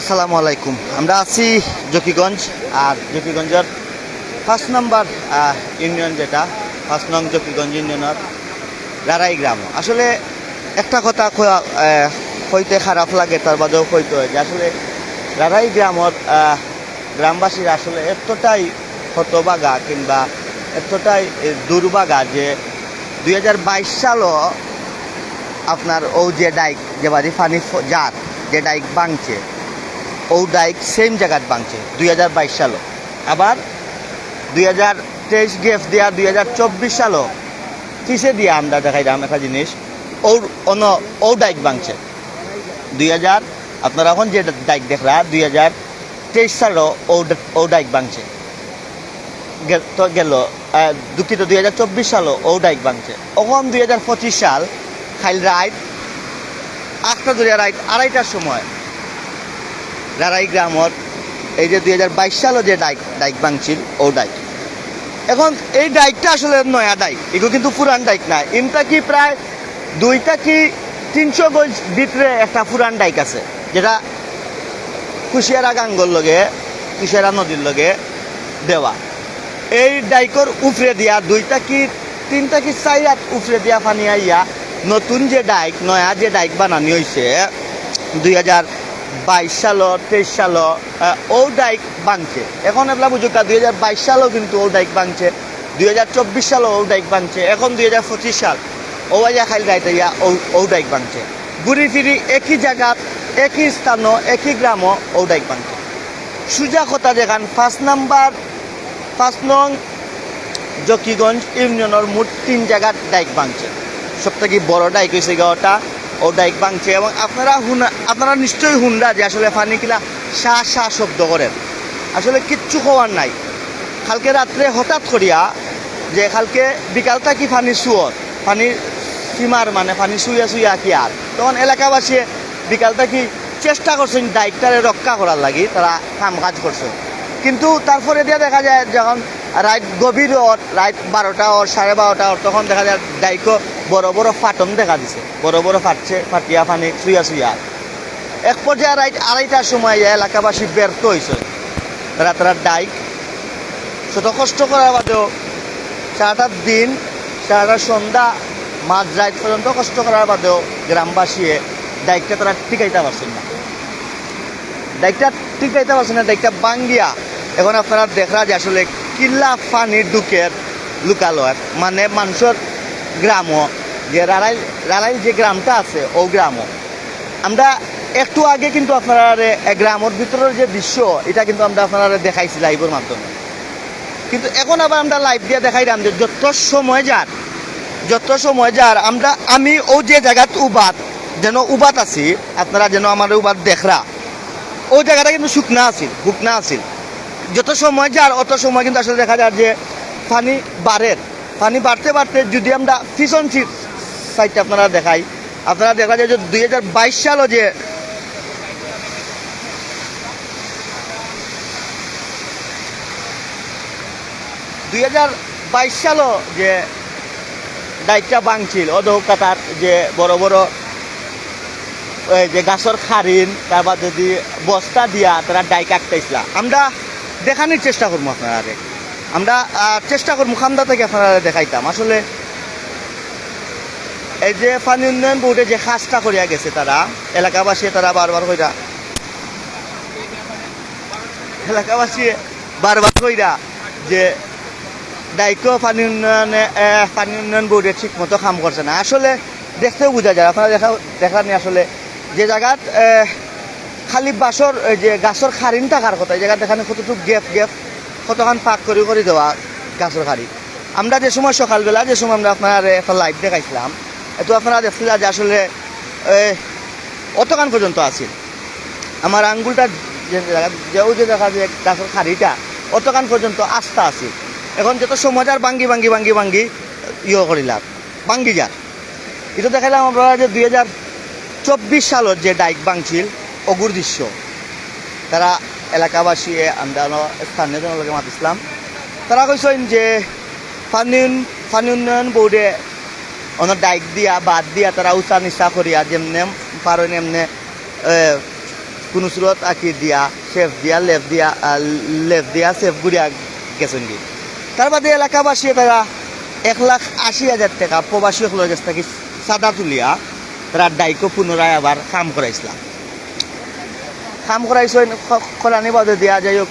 আসসালামু আলাইকুম। আমরা আছি জকিগঞ্জ, আর জকিগঞ্জের ফার্স্ট নাম্বার ইউনিয়ন যেটা ফার্স্ট নং জকিগঞ্জ ইউনিয়নের রারাই গ্রাম। আসলে একটা কথা কইতে খারাপ লাগে, তার বাদেও কইতে হয় যে আসলে রারাই গ্রামত গ্রামবাসীরা আসলে এতটাই হতবাগা কিংবা এতটাই দুর্বাগা যে দুই হাজার বাইশ সালও আপনার ও যে ডাইক, যে বাড়ি ফানি যার যে ডাইক বাংছে ও ডাইক সেম জায়গাত বাংছে দুই হাজার বাইশ সালও আবার দুই হাজার তেইশ গেফ দিয়া, দুই হাজার চব্বিশ সালও কিসে দিয়া আমরা দেখাইলাম একটা জিনিস? ওর অন ও ডাইক বাংছে দুই হাজার, আপনারা এখন যে ডাইক দেখলা, দুই হাজার তেইশ সালও ও ডাইক বাংছে তো গেল দুঃখিত, দুই হাজার চব্বিশ সালও ও ডাইক বাংছে এখন দুই হাজার পঁচিশ সাল খাইল রাইট আটটা দুরিয়া রাইট আড়াইটার সময় রারাই গ্রামত এই যে দুই হাজার বাইশ সালও যে ডাইক ডাইক বাংছিল ও ডাইক। এখন এই ডাইকটা আসলে নয়া ডাইক, এগুলো কিন্তু পুরান ডাইক না। ইনটা কি প্রায় দুইটা কি তিনশো গজ ভিতরে একটা পুরান ডাইক আছে, যেটা কুশিয়ারা গাঙ্গর লগে, কুশিয়ারা নদীর লগে দেওয়া। এই ডাইকর উফরে দিয়া দুইটা কি, তিনটা কি চাইরাত উফরে দিয়া পানি আইয়া নতুন যে ডাইক, নয়া যে ডাইক বানানি হয়েছে দুই হাজার বাইশ সালও, তেইশ সালও ও ডাইক বাংছে এখন এগুলা বুঝুকা দুই হাজার বাইশ সালও কিন্তু ও ডাইক বাংছে দুই হাজার চব্বিশ সালও ও ডাইক বাংছে এখন দুই হাজার পঁচিশ সাল। ও আইয়া খাইল রাইতে ইয়া ও ও ডাইক বাংছে ঘুরি ফিরি একই জায়গাত একই স্থানও, একই গ্রামও ও ডাইক বাংছে সুজা কথা যেখান ফার্স্ট নাম্বার পাঁচ নং, জকিগঞ্জ ইউনিয়নের মোট তিন জায়গার ডাইক ভাঙছে সব থেকে বড় ডাইক হয়েছে গাওয়াটা ও ডাইক ভাঙছে এবং আপনারা আপনারা নিশ্চয়ই হুন্ডা যে আসলে পানি কিলা শাহ শাহ শব্দ করেন। আসলে কিচ্ছু হওয়ার নাই। কালকে রাত্রে হঠাৎ করিয়া যে কালকে বিকালটা কি পানি শুয়র পানির সীমার মানে পানি শুইয়া শুইয়া কি আর? তখন এলাকাবাসী বিকালটা কি চেষ্টা করছেন ডাইকটারে রক্ষা করার লাগি, তারা কাম কাজ করছে। কিন্তু তারপরে দিয়ে দেখা যায় যখন রাত গভীর রাত বারোটা ওর সাড়ে বারোটা তখন দেখা যায় ডাইকো বড় বড় ফাটন দেখা দিছে। বড় বড় ফাটছে, ফাটিয়া পানি শুইয়া শুইয়া এক পর্যায়ে রাত আড়াইটার সময় এলাকাবাসী ব্যর্থ হয়েছে তারা তারা ডাইক। শত কষ্ট করার বাদেও সারাটা দিন, সারাটা সন্ধ্যা মাঝ রাত পর্যন্ত কষ্ট করার বাদেও গ্রামবাসীয়ে ডাইকটা তারা টিকাইতে পারছেন না। ডাইকটা টিকাইতে পারছেন না, ডাইকটা বাঙ্গিয়া। এখন আপনারা দেখরা যে আসলে কিল্লা পানির দুঃখের লুকালয় মানে মানুষের গ্রামও, যে রাড়াইল রাড়াইল যে গ্রামটা আছে, ও গ্রামও। আমরা একটু আগে কিন্তু আপনারা গ্রামের ভিতরের যে দৃশ্য, এটা কিন্তু আমরা আপনারা দেখাইছি লাইভের মাধ্যমে। কিন্তু এখন আবার আমরা লাইভ দিয়ে দেখাইলাম যে যত সময় যার, যত সময় যার, আমরা, আমি ও যে জায়গাত উবাত, যেন উবাত আছি, আপনারা যেন আমার উবাত দেখরা। ওই জায়গাটা কিন্তু শুকনা আছিল শুকনা আছিল। যত সময় যার, অত সময় কিন্তু আসলে দেখা যায় যে পানি বাড়ে পানি বাড়তে বাড়তে যদি আমরা পিছন সাইডটা আপনারা দেখাই, আপনারা দেখা যায় যে দুই হাজার বাইশ সালও যে দুই হাজার বাইশ সালও যে ডাইকটা বাংছিল, অধকাতার যে বড় বড় যে গাছর খারিন, তারপর যদি বস্তা দিয়া তারা ডাইক আঁকতেছিল। আমরা দেখানোর চেষ্টা করব আপনারা আমরা চেষ্টা করব খামদা থেকে আপনারা দেখাইতাম। আসলে এই যে পানি উন্নয়ন বোর্ডে যে কাজটা করিয়া গেছে তারা, এলাকাবাসী তারা বারবার কইরা, এলাকাবাসী বারবার কইরা যে দায়িত্ব পানি উন্নয়নে পানি উন্নয়ন বোর্ডে ঠিক মতো কাম করছে না। আসলে দেখতেও বোঝা যায়, আপনারা দেখা দেখানি আসলে, যে জায়গাত খালি বাসর যে গাছর খারিন থাকার কথা? এই জায়গাত দেখানি কতটুকু গেপ গেপ কতখান পাক করে করে দেওয়া গাছর খারি আমরা যে সময় সকালবেলা, যে সময় আমরা আপনার একটা লাইভ দেখাইছিলাম, এতো আপনারা দেখছিলেন যে আসলে অতখান পর্যন্ত আছিল আমার আঙ্গুলটা যে যেও যে দেখা যে গাছের খাড়িটা, অতখান পর্যন্ত আস্থা আছে। এখন যত সমাজার বাঙ্গি বাঙ্গি বাঙ্গি বাঙ্গি ইয়ে করিলাম বাঙ্গি যার এটা দেখাইলাম আমরা যে দুই হাজার চব্বিশ সালত যে ডাইক বাংছিল অগুর দৃশ্য। তারা এলাকাবাসী আমরা স্থানীয় জনলোকে মাতিছিলাম তারা কইছেন যে পানি পানি উন্নয়ন বোর্ডে অন্য ডাইক দিয়া, বাদ দিয়া তারা উঁচা নিচা করিয়া যেমনে পারেন এমনে কোনো সুরত আঁকি দিয়া শেফ দিয়া, লেফ দিয়া লেফ দিয়া, সেফ গুড়িয়া গেছেন কি? তার বাদে এলাকাবাসী তারা এক লাখ আশি হাজার টাকা প্রবাসী সকলের কাছ থেকে চাঁদা তুলিয়া তারা ডাইকো পুনরায় আবার কাম করাইছিলাম। কাম করাইছেন খরানি বাদে দিয়া যাই হোক।